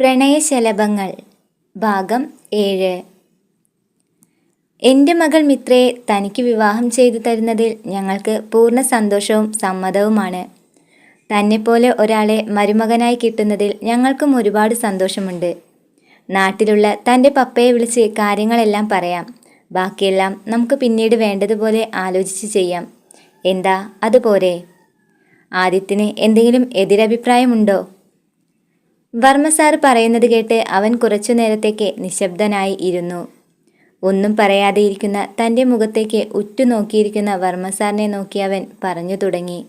പ്രണയശലഭങ്ങൾ ഭാഗം ഏഴ്. എന്റെ മകൾ മിത്രയെ തനിക്ക് വിവാഹം ചെയ്തു തരുന്നതിൽ ഞങ്ങൾക്ക് പൂർണ സന്തോഷവും സമ്മതവുമാണ്. തന്നെപ്പോലെ ഒരാളെ മരുമകനായി കിട്ടുന്നതിൽ ഞങ്ങൾക്കും ഒരുപാട് സന്തോഷമുണ്ട്. നാട്ടിലുള്ള തന്റെ പപ്പയെ വിളിച്ച് കാര്യങ്ങളെല്ലാം പറയാം. ബാക്കിയെല്ലാം നമുക്ക് പിന്നീട് വേണ്ടതുപോലെ ആലോചിച്ച് ചെയ്യാം. എന്താ? അതുപോരെ. ആദിത്യന് എന്തെങ്കിലും എതിരഭിപ്രായമുണ്ടോ? വർമ്മ സാർ പറയുന്നത് കേട്ട് അവൻ കുറച്ചു നേരത്തേക്ക് നിശബ്ദനായി ഇരുന്നു. ഒന്നും പറയാതെ ഇരിക്കുന്ന തന്റെ മുഖത്തേക്ക് ഉറ്റുനോക്കിയിരിക്കുന്ന വർമ്മ സാറിനെ നോക്കി അവൻ പറഞ്ഞു തുടങ്ങി.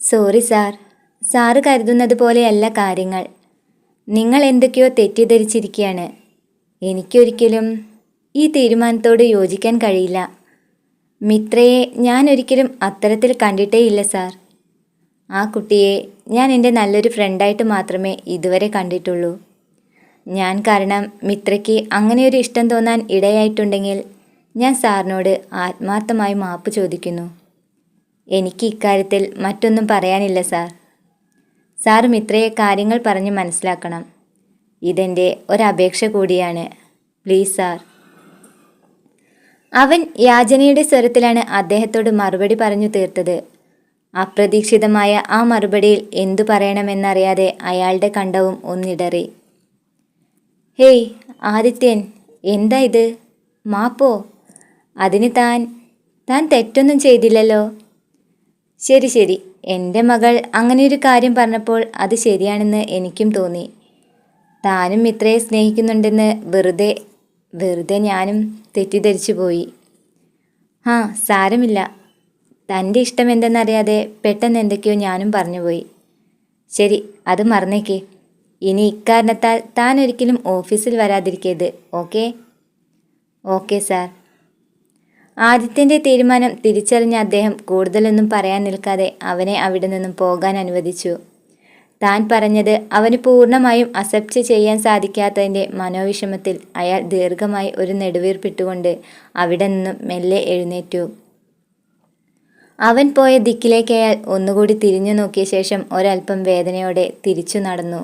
സോറി സാർ സാറ് കരുതുന്നത് പോലെയല്ല കാര്യങ്ങൾ. നിങ്ങൾ എന്തൊക്കെയോ തെറ്റിദ്ധരിച്ചിരിക്കുകയാണ് എനിക്കൊരിക്കലും ഈ തീരുമാനത്തോട് യോജിക്കാൻ കഴിയില്ല. മിത്രയെ ഞാൻ ഒരിക്കലും അത്തരത്തിൽ കണ്ടിട്ടേയില്ല സാർ. ആ കുട്ടിയെ ഞാൻ എന്റെ നല്ലൊരു ഫ്രണ്ടായിട്ട് മാത്രമേ ഇതുവരെ കണ്ടിട്ടുള്ളൂ. ഞാൻ കാരണം മിത്രയ്ക്ക് അങ്ങനെയൊരു ഇഷ്ടം തോന്നാൻ ഇടയായിട്ടുണ്ടെങ്കിൽ ഞാൻ സാറിനോട് ആത്മാർത്ഥമായി മാപ്പ് ചോദിക്കുന്നു. എനിക്ക് ഇക്കാര്യത്തിൽ മറ്റൊന്നും പറയാനില്ല സാർ. സാർ മിത്രയെ കാര്യങ്ങൾ പറഞ്ഞ് മനസ്സിലാക്കണം. ഇതെന്റെ ഒരപേക്ഷ കൂടിയാണ്. Please sir. അവൻ യാചനയുടെ സ്വരത്തിലാണ് അദ്ദേഹത്തോട് മറുപടി പറഞ്ഞു തീർത്തത്. അപ്രതീക്ഷിതമായ ആ മറുപടിയിൽ എന്തു പറയണമെന്നറിയാതെ അയാളുടെ കണ്ടവും ഒന്നിടറി. ഹേയ് ആദിത്യൻ എന്താ ഇത്? മാപ്പോ അതിന് താൻ താൻ തെറ്റൊന്നും ചെയ്തില്ലല്ലോ. ശരി ശരി. എന്റെ മകൾ അങ്ങനെയൊരു കാര്യം പറഞ്ഞപ്പോൾ അത് ശരിയാണെന്ന് എനിക്കും തോന്നി. താനും ഇത്രയെ സ്നേഹിക്കുന്നുണ്ടെന്ന് വെറുതെ വെറുതെ ഞാനും തെറ്റിദ്ധരിച്ചു പോയി ആ സാരമില്ല. തന്റെ ഇഷ്ടം എന്തെന്നറിയാതെ പെട്ടെന്ന് എന്തൊക്കെയോ ഞാനും പറഞ്ഞുപോയി. ശരി അത് മറന്നേക്കേ. ഇനി ഇക്കാരണത്താൽ താൻ ഒരിക്കലും ഓഫീസിൽ വരാതിരിക്കരുത് ഓക്കെ? Okay sir. ആദിത്യന്റെ തീരുമാനം തിരിച്ചറിഞ്ഞ അദ്ദേഹം കൂടുതലൊന്നും പറയാൻ നിൽക്കാതെ അവനെ അവിടെ നിന്നും പോകാൻ അനുവദിച്ചു. താൻ പറഞ്ഞത് അവന് പൂർണമായും അസെപ്റ്റ് ചെയ്യാൻ സാധിക്കാത്തതിന്റെ മനോവിഷമത്തിൽ അയാൾ ദീർഘമായി ഒരു നെടുവീർപ്പിട്ടുകൊണ്ട് അവിടെ നിന്നും മെല്ലെ എഴുന്നേറ്റു. അവൻ പോയ ദിക്കിലേക്ക് അയാൾ ഒന്നുകൂടി തിരിഞ്ഞു നോക്കിയ ശേഷം ഒരൽപ്പം വേദനയോടെ തിരിച്ചു നടന്നു.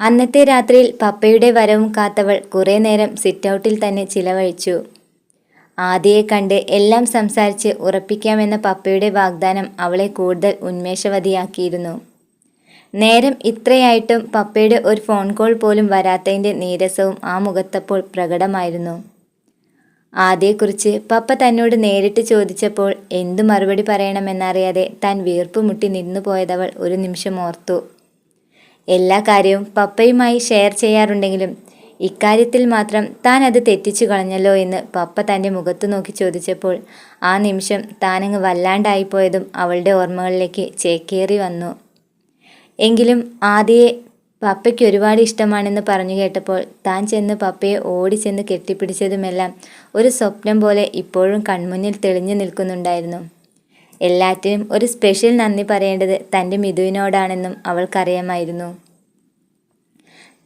അന്നത്തെ രാത്രിയിൽ പപ്പയുടെ വരവും കാത്തവൾ കുറേ നേരം സിറ്റൗട്ടിൽ തന്നെ ചിലവഴിച്ചു. ആദിയെ കണ്ട് എല്ലാം സംസാരിച്ച് ഉറപ്പിക്കാമെന്ന പപ്പയുടെ വാഗ്ദാനം അവളെ കൂടുതൽ ഉന്മേഷവതിയാക്കിയിരുന്നു. നേരം ഇത്രയായിട്ടും പപ്പയുടെ ഒരു ഫോൺ കോൾ പോലും വരാത്തതിന്റെ നീരസവും ആ മുഖത്തപ്പോൾ പ്രകടമായിരുന്നു. ആദ്യയെക്കുറിച്ച് പപ്പ തന്നോട് നേരിട്ട് ചോദിച്ചപ്പോൾ എന്തു മറുപടി പറയണമെന്നറിയാതെ താൻ വീർപ്പ് മുട്ടി നിന്നു പോയതവൾ ഒരു നിമിഷം ഓർത്തു. എല്ലാ കാര്യവും പപ്പയുമായി ഷെയർ ചെയ്യാറുണ്ടെങ്കിലും ഇക്കാര്യത്തിൽ മാത്രം താൻ അത് തെറ്റിച്ചു കളഞ്ഞല്ലോ എന്ന് പപ്പ തന്റെ മുഖത്തു നോക്കി ചോദിച്ചപ്പോൾ ആ നിമിഷം താനങ്ങ് വല്ലാണ്ടായിപ്പോയതും അവളുടെ ഓർമ്മകളിലേക്ക് ചേക്കേറി വന്നു. എങ്കിലും ആദ്യയെ പപ്പയ്ക്ക് ഒരുപാട് ഇഷ്ടമാണെന്ന് പറഞ്ഞു കേട്ടപ്പോൾ താൻ ചെന്ന് പപ്പയെ ഓടി ചെന്ന് കെട്ടിപ്പിടിച്ചതുമെല്ലാം ഒരു സ്വപ്നം പോലെ ഇപ്പോഴും കൺമുന്നിൽ തെളിഞ്ഞു നിൽക്കുന്നുണ്ടായിരുന്നു. എല്ലാറ്റിനും ഒരു സ്പെഷ്യൽ നന്ദി പറയേണ്ടത് തന്റെ മിഥുവിനോടാണെന്നും അവൾക്കറിയാമായിരുന്നു.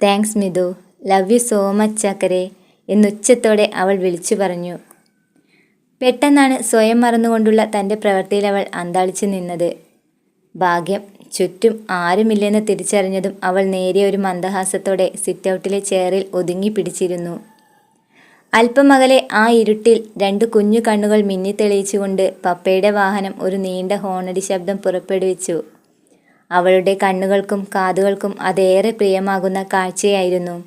Thanks Mithu. Love you so much ചക്കരെ എന്നുച്ചത്തോടെ അവൾ വിളിച്ചു പറഞ്ഞു. പെട്ടെന്നാണ് സ്വയം മറന്നുകൊണ്ടുള്ള തന്റെ പ്രവൃത്തിയിൽ അവൾ അന്താളിച്ചു നിന്നത്. ഭാഗ്യം ചുറ്റും ആരുമില്ലെന്ന് തിരിച്ചറിഞ്ഞതും അവൾ നേരിയ ഒരു മന്ദഹാസത്തോടെ സിറ്റൗട്ടിലെ ചെയറിൽ ഒതുങ്ങി പിടിച്ചിരുന്നു. അല്പമകലെ ആ ഇരുട്ടിൽ രണ്ട് കുഞ്ഞു കണ്ണുകൾ മിന്നിത്തെളിയിച്ചുകൊണ്ട് പപ്പയുടെ വാഹനം ഒരു നീണ്ട ഹോണടി ശബ്ദം പുറപ്പെടുവിച്ചു. അവളുടെ കണ്ണുകൾക്കും കാതുകൾക്കും അതേറെ പ്രിയമാകുന്ന കാഴ്ചയായിരുന്നു.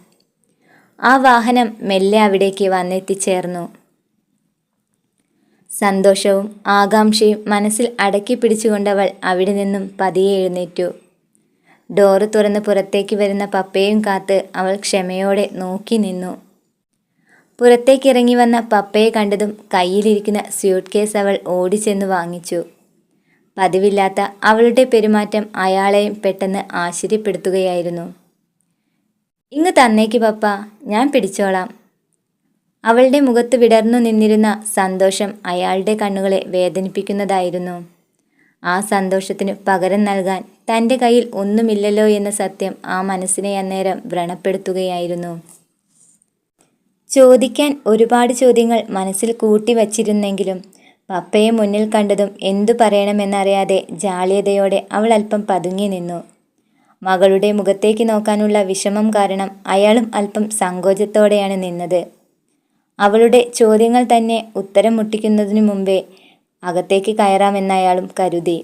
ആ വാഹനം മെല്ലെ അവിടേക്ക് വന്നെത്തിച്ചേർന്നു. സന്തോഷവും ആകാംക്ഷയും മനസ്സിൽ അടക്കി പിടിച്ചുകൊണ്ടവൾ അവിടെ നിന്നും പതിയെ എഴുന്നേറ്റു. ഡോറ് തുറന്ന് പുറത്തേക്ക് വരുന്ന പപ്പയും കാത്ത് അവൾ ക്ഷമയോടെ നോക്കി നിന്നു. പുറത്തേക്കിറങ്ങി വന്ന പപ്പയെ കണ്ടതും കയ്യിലിരിക്കുന്ന സ്യൂട്ട് കേസ് അവൾ ഓടിച്ചെന്ന് വാങ്ങിച്ചു. പതിവില്ലാത്ത അവളുടെ പെരുമാറ്റം അയാളെയും പെട്ടെന്ന് ആശ്ചര്യപ്പെടുത്തുകയായിരുന്നു. ഇങ്ങ് തന്നേക്ക് പപ്പ ഞാൻ പിടിച്ചോളാം. അവളുടെ മുഖത്ത് വിടർന്നു നിന്നിരുന്ന സന്തോഷം അയാളുടെ കണ്ണുകളെ വേദനിപ്പിക്കുന്നതായിരുന്നു. ആ സന്തോഷത്തിന് പകരം നൽകാൻ തന്റെ കയ്യിൽ ഒന്നുമില്ലല്ലോ എന്ന സത്യം ആ മനസ്സിനെ അന്നേരം വ്രണപ്പെടുത്തുകയായിരുന്നു. ചോദിക്കാൻ ഒരുപാട് ചോദ്യങ്ങൾ മനസ്സിൽ കൂട്ടി വച്ചിരുന്നെങ്കിലും പപ്പയെ മുന്നിൽ കണ്ടതും എന്തു പറയണമെന്നറിയാതെ ജാളിയതയോടെ അവൾ അല്പം പതുങ്ങി നിന്നു. മകളുടെ മുഖത്തേക്ക് നോക്കാനുള്ള വിഷമം കാരണം അയാളും അല്പം സങ്കോചത്തോടെയാണ് നിന്നത്. അവളുടെ ചോദ്യങ്ങൾ തന്നെ ഉത്തരം മുട്ടിക്കുന്നതിനു മുമ്പേ അകത്തേക്ക് കയറാമെന്നയാളും കരുതി.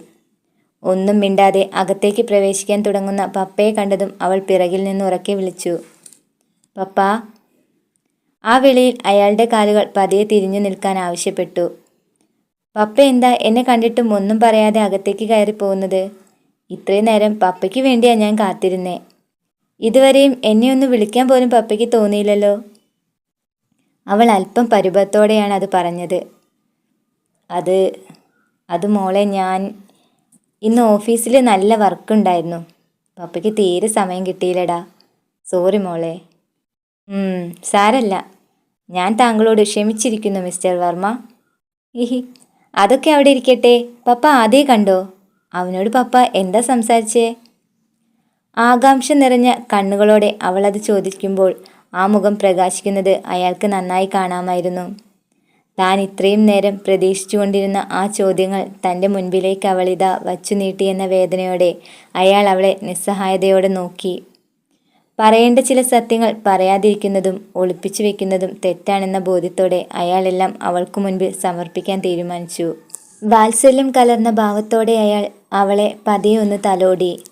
ഒന്നും മിണ്ടാതെ അകത്തേക്ക് പ്രവേശിക്കാൻ തുടങ്ങുന്ന പപ്പയെ കണ്ടതും അവൾ പിറകിൽ നിന്ന് ഉറക്കെ വിളിച്ചു. പപ്പ ആ വിളിയിൽ അയാളുടെ കാലുകൾ പതിയെ തിരിഞ്ഞു നിൽക്കാൻ ആവശ്യപ്പെട്ടു. പപ്പ എന്താ എന്നെ കണ്ടിട്ടും ഒന്നും പറയാതെ അകത്തേക്ക് കയറി പോകുന്നത് ഇത്രയും നേരം പപ്പയ്ക്ക് വേണ്ടിയാണ് ഞാൻ കാത്തിരുന്നേ. ഇതുവരെയും എന്നെ ഒന്ന് വിളിക്കാൻ പോലും പപ്പയ്ക്ക് തോന്നിയില്ലല്ലോ. അവൾ അല്പം പരിഭവത്തോടെയാണ് അത് പറഞ്ഞത്. അത് അത് മോളെ ഞാൻ ഇന്ന് ഓഫീസിൽ നല്ല വർക്കുണ്ടായിരുന്നു. പപ്പയ്ക്ക് തീരെ സമയം കിട്ടിയില്ലടാ. സോറി മോളെ. സാരല്ല. ഞാൻ താങ്കളോട് ക്ഷമിച്ചിരിക്കുന്നു മിസ്റ്റർ വർമ്മ. ഇഹി അതൊക്കെ അവിടെ ഇരിക്കട്ടെ. പപ്പ ആദ്യം കണ്ടോ? അവനോട് പപ്പ എന്താ സംസാരിച്ചേ? ആകാംക്ഷ നിറഞ്ഞ കണ്ണുകളോടെ അവൾ അത് ചോദിക്കുമ്പോൾ ആ മുഖം പ്രകാശിക്കുന്നത് അയാൾക്ക് നന്നായി കാണാമായിരുന്നു. താൻ ഇത്രയും നേരം പ്രതീക്ഷിച്ചുകൊണ്ടിരുന്ന ആ ചോദ്യങ്ങൾ തന്റെ മുൻപിലേക്ക് അവളിതാ വച്ചു നീട്ടിയെന്ന വേദനയോടെ അയാൾ അവളെ നിസ്സഹായതയോടെ നോക്കി. പറയേണ്ട ചില സത്യങ്ങൾ പറയാതിരിക്കുന്നതും ഒളിപ്പിച്ചു വെക്കുന്നതും തെറ്റാണെന്ന ബോധ്യത്തോടെ അയാളെല്ലാം അവൾക്കു മുൻപിൽ സമർപ്പിക്കാൻ തീരുമാനിച്ചു. വാത്സല്യം കലർന്ന ഭാവത്തോടെ അയാൾ അവളെ പതിയെ ഒന്ന് തലോടി.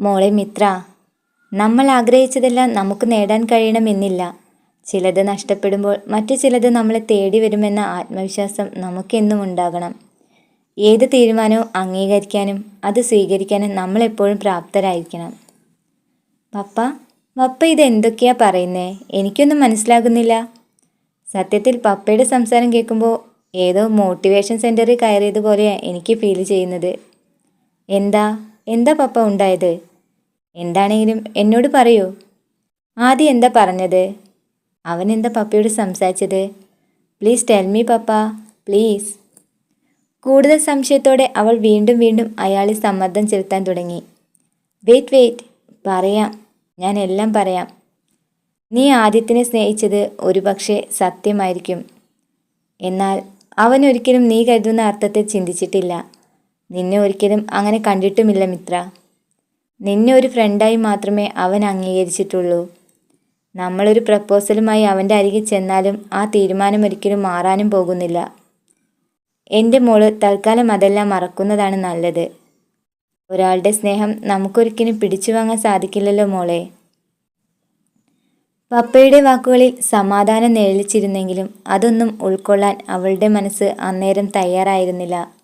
മോളെ മിത്ര നമ്മൾ ആഗ്രഹിച്ചതെല്ലാം നമുക്ക് നേടാൻ കഴിയണമെന്നില്ല. ചിലത് നഷ്ടപ്പെടുമ്പോൾ മറ്റു ചിലത് നമ്മളെ തേടി വരുമെന്ന ആത്മവിശ്വാസം നമുക്കെന്നും ഉണ്ടാകണം. ഏത് തീരുമാനവും അംഗീകരിക്കാനും അത് സ്വീകരിക്കാനും നമ്മളെപ്പോഴും പ്രാപ്തരായിരിക്കണം. പപ്പ പപ്പ ഇത് എന്തൊക്കെയാ പറയുന്നേ? എനിക്കൊന്നും മനസ്സിലാകുന്നില്ല. സത്യത്തിൽ പപ്പയുടെ സംസാരം കേൾക്കുമ്പോൾ ഏതോ മോട്ടിവേഷൻ സെന്ററിൽ കയറിയതുപോലെയാണ് എനിക്ക് ഫീൽ ചെയ്യുന്നത്. എന്താ? എന്താ പപ്പ ഉണ്ടായത്? എന്താണെങ്കിലും എന്നോട് പറയൂ. ആദ്യം എന്താ പറഞ്ഞത്? അവൻ എന്താ പപ്പയോട് സംസാരിച്ചത്? Please tell me papa. Please കൂടുതൽ സംശയത്തോടെ അവൾ വീണ്ടും വീണ്ടും അയാളെ സമ്മർദ്ദം ചെലുത്താൻ തുടങ്ങി. വെയിറ്റ് വെയിറ്റ് പറയാം. ഞാൻ എല്ലാം പറയാം. നീ ആദ്യത്തിനെ സ്നേഹിച്ചത് ഒരുപക്ഷെ സത്യമായിരിക്കും. എന്നാൽ അവൻ ഒരിക്കലും നീ കരുതുന്ന അർത്ഥത്തെ ചിന്തിച്ചിട്ടില്ല. നിന്നെ ഒരിക്കലും അങ്ങനെ കണ്ടിട്ടുമില്ല മിത്ര. നിന്നെ ഒരു ഫ്രണ്ടായി മാത്രമേ അവൻ അംഗീകരിച്ചിട്ടുള്ളൂ. നമ്മളൊരു പ്രപ്പോസലുമായി അവന്റെ അരികിൽ ചെന്നാലും ആ തീരുമാനം ഒരിക്കലും മാറാനും പോകുന്നില്ല. എന്റെ മോൾ തൽക്കാലം അതെല്ലാം മറക്കുന്നതാണ് നല്ലത്. ഒരാളുടെ സ്നേഹം നമുക്കൊരിക്കലും പിടിച്ചു വാങ്ങാൻ സാധിക്കില്ലല്ലോ മോളെ. പപ്പയുടെ വാക്കുകളിൽ സമാധാനം നിഴലിച്ചിരുന്നെങ്കിലും അതൊന്നും ഉൾക്കൊള്ളാൻ അവളുടെ മനസ്സ് അന്നേരം തയ്യാറായിരുന്നില്ല.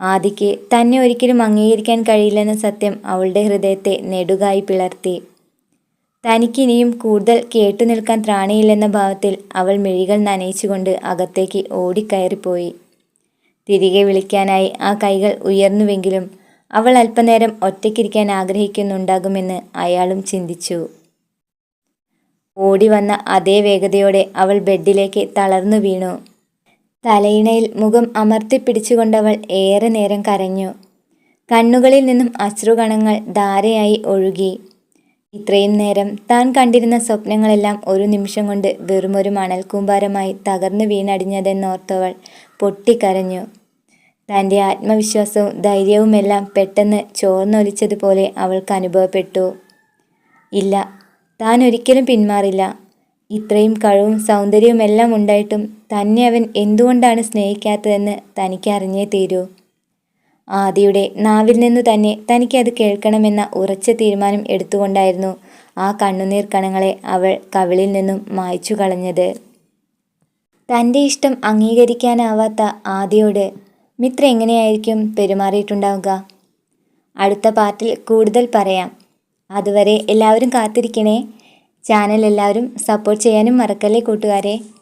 ആദിക്ക് തന്നെ ഒരിക്കലും അംഗീകരിക്കാൻ കഴിയില്ലെന്ന സത്യം അവളുടെ ഹൃദയത്തെ നെടുകായി പിളർത്തി. തനിക്കിനിയും കൂടുതൽ കേട്ടു നിൽക്കാൻ ത്രാണിയില്ലെന്ന ഭാവത്തിൽ അവൾ മിഴികൾ നനയിച്ചുകൊണ്ട് അകത്തേക്ക് ഓടിക്കയറിപ്പോയി. തിരികെ വിളിക്കാനായി ആ കൈകൾ ഉയർന്നുവെങ്കിലും അവൾ അല്പനേരം ഒറ്റയ്ക്കിരിക്കാൻ ആഗ്രഹിക്കുന്നുണ്ടാകുമെന്ന് അയാളും ചിന്തിച്ചു. ഓടി വന്ന അതേ വേഗതയോടെ അവൾ ബെഡിലേക്ക് തളർന്നു വീണു. തലയിണയിൽ മുഖം അമർത്തിപ്പിടിച്ചുകൊണ്ടവൾ ഏറെ നേരം കരഞ്ഞു. കണ്ണുകളിൽ നിന്നും അശ്രുകണങ്ങൾ ധാരയായി ഒഴുകി. ഇത്രയും നേരം താൻ കണ്ടിരുന്ന സ്വപ്നങ്ങളെല്ലാം ഒരു നിമിഷം കൊണ്ട് വെറുമൊരു മണൽക്കൂമ്പാരമായി തകർന്നു വീണടിഞ്ഞതെന്നോർത്തവൾ പൊട്ടിക്കരഞ്ഞു. തന്റെ ആത്മവിശ്വാസവും ധൈര്യവുമെല്ലാം പെട്ടെന്ന് ചോർന്നൊലിച്ചതുപോലെ അവൾക്ക് അനുഭവപ്പെട്ടു. ഇല്ല താൻ ഒരിക്കലും പിന്മാറില്ല. ഇത്രയും കഴിവും സൗന്ദര്യവുമെല്ലാം ഉണ്ടായിട്ടും തന്നെ അവൻ എന്തുകൊണ്ടാണ് സ്നേഹിക്കാത്തതെന്ന് തനിക്ക് അറിഞ്ഞേ തീരൂ. ആദിയുടെ നാവിൽ നിന്നു തന്നെ തനിക്ക് അത് കേൾക്കണമെന്ന ഉറച്ച തീരുമാനം എടുത്തുകൊണ്ടായിരുന്നു ആ കണ്ണുനീർ കണങ്ങളെ അവൾ കവിളിൽ നിന്നും മായ്ച്ചു കളഞ്ഞത്. തന്റെ ഇഷ്ടം അംഗീകരിക്കാനാവാത്ത ആദിയോട് മിത്ര എങ്ങനെയായിരിക്കും പെരുമാറിയിട്ടുണ്ടാവുക? അടുത്ത പാർട്ടിൽ കൂടുതൽ പറയാം. അതുവരെ എല്ലാവരും കാത്തിരിക്കണേ. ചാനൽ എല്ലാവരും സപ്പോർട്ട് ചെയ്യാനും മറക്കല്ലേ കൂട്ടുകാരെ?